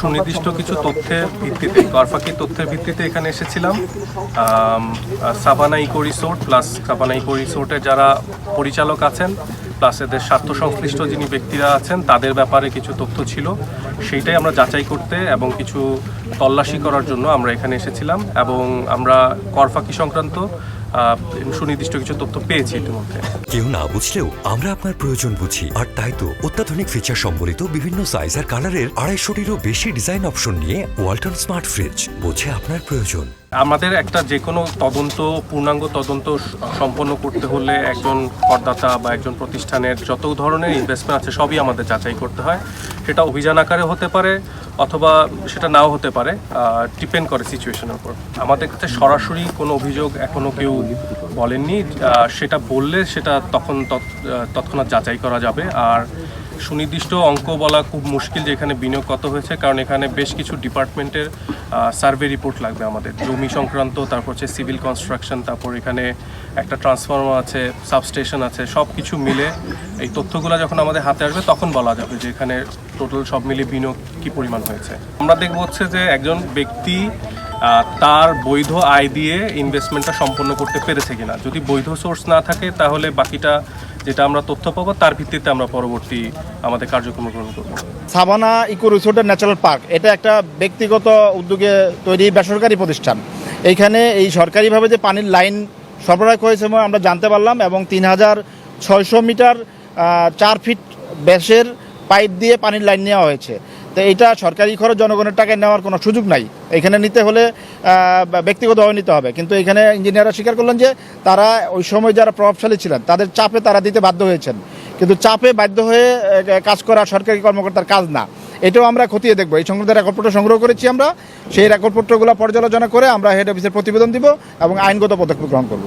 সুনির্দিষ্ট কিছু তথ্যের ভিত্তিতে গরফাকি তথ্যের ভিত্তিতে এখানে এসেছিলাম। Sabana eco resort, plus Sabana eco রিসোর্টের যারা পরিচালক আছেন, প্লাস এদের স্বার্থ সংশ্লিষ্ট যিনি ব্যক্তিরা আছেন, তাদের ব্যাপারে কিছু তথ্য ছিল। সেইটাই আমরা যাচাই করতে এবং কিছু তল্লাশি করার জন্য আমরা এখানে এসেছিলাম এবং আমরা করফাকি সংক্রান্ত সুনির্দিষ্ট কিছু তথ্য পেয়েছি ইতিমধ্যে। কেউ না বুঝলেও আমরা আপনার প্রয়োজন বুঝি। আর তাই তো অত্যাধুনিক ফিচার সম্বলিত বিভিন্ন সাইজ আর কালারের আড়াইশোটিরও বেশি ডিজাইন অপশন নিয়ে ওয়ালটন স্মার্ট ফ্রিজ বোঝে আপনার প্রয়োজন। আমাদের একটা যে কোনো তদন্ত পূর্ণাঙ্গ তদন্ত সম্পন্ন করতে হলে একজন করদাতা বা একজন প্রতিষ্ঠানের যত ধরনের ইনভেস্টমেন্ট আছে সবই আমাদের যাচাই করতে হয়। সেটা অভিযান আকারে হতে পারে অথবা সেটা নাও হতে পারে ডিপেন্ড করে সিচুয়েশনের উপর। আমাদের কাছে সরাসরি কোনো অভিযোগ এখনও কেউ বলেননি সেটা বললে সেটা তখন তৎ- তৎক্ষণাৎ যাচাই করা যাবে। আর সুনির্দিষ্ট অঙ্ক বলা খুব মুশকিল যে এখানে বিনিয়োগ কত হয়েছে, কারণ এখানে বেশ কিছু ডিপার্টমেন্টের সার্ভে রিপোর্ট লাগবে আমাদের। জমি সংক্রান্ত, তারপর হচ্ছে সিভিল কনস্ট্রাকশন, তারপর এখানে একটা ট্রান্সফর্মার আছে, সাবস্টেশন আছে সব কিছু মিলে এই তথ্যগুলো যখন আমাদের হাতে আসবে তখন বলা যাবে যে এখানে টোটাল সব মিলিয়ে বিনিয়োগ কী পরিমাণ হয়েছে। আমরা দেখব হচ্ছে যে একজন ব্যক্তি তার বৈধ আয় দিয়ে ইনভেস্টমেন্টটা সম্পন্ন করতে পেরেছে কিনা। যদি বৈধ সোর্স না থাকে তাহলে বাকিটা যেটা আমরা তথ্য পাবো, তার ভিত্তিতে আমরা পরবর্তী আমাদের কার্যক্রম গ্রহণ করব। সাবানা ইকো রিসোর্টের ন্যাচারাল পার্ক, এটা একটা ব্যক্তিগত উদ্যোগে তৈরি বেসরকারি প্রতিষ্ঠান। এইখানে এই সরকারিভাবে যে পানির লাইন সরবরাহ হয়েছে আমরা জানতে পারলাম এবং তিন হাজার ছয়শো মিটার চার ফিট ব্যাসের পাইপ দিয়ে পানির লাইন নেওয়া হয়েছে। তো এটা সরকারি খরচ জনগণের টাকায় নেওয়ার কোনো সুযোগ নাই। এখানে নিতে হলে ব্যক্তিগতভাবে নিতে হবে। কিন্তু এখানে ইঞ্জিনিয়াররা স্বীকার করলেন যে, তারা ওই সময় যারা প্রভাবশালী ছিলেন, তাদের চাপে তারা দিতে বাধ্য হয়েছেন। কিন্তু চাপে বাধ্য হয়ে কাজ করা সরকারি কর্মকর্তার কাজ না। এটাও আমরা খতিয়ে দেখব। এই সংক্রান্ত রেকর্ডপত্র সংগ্রহ করেছি আমরা। সেই রেকর্ডপত্রগুলো পর্যালোচনা করে আমরা হেড অফিসের প্রতিবেদন দিব এবং আইনগত পদক্ষেপ গ্রহণ করব।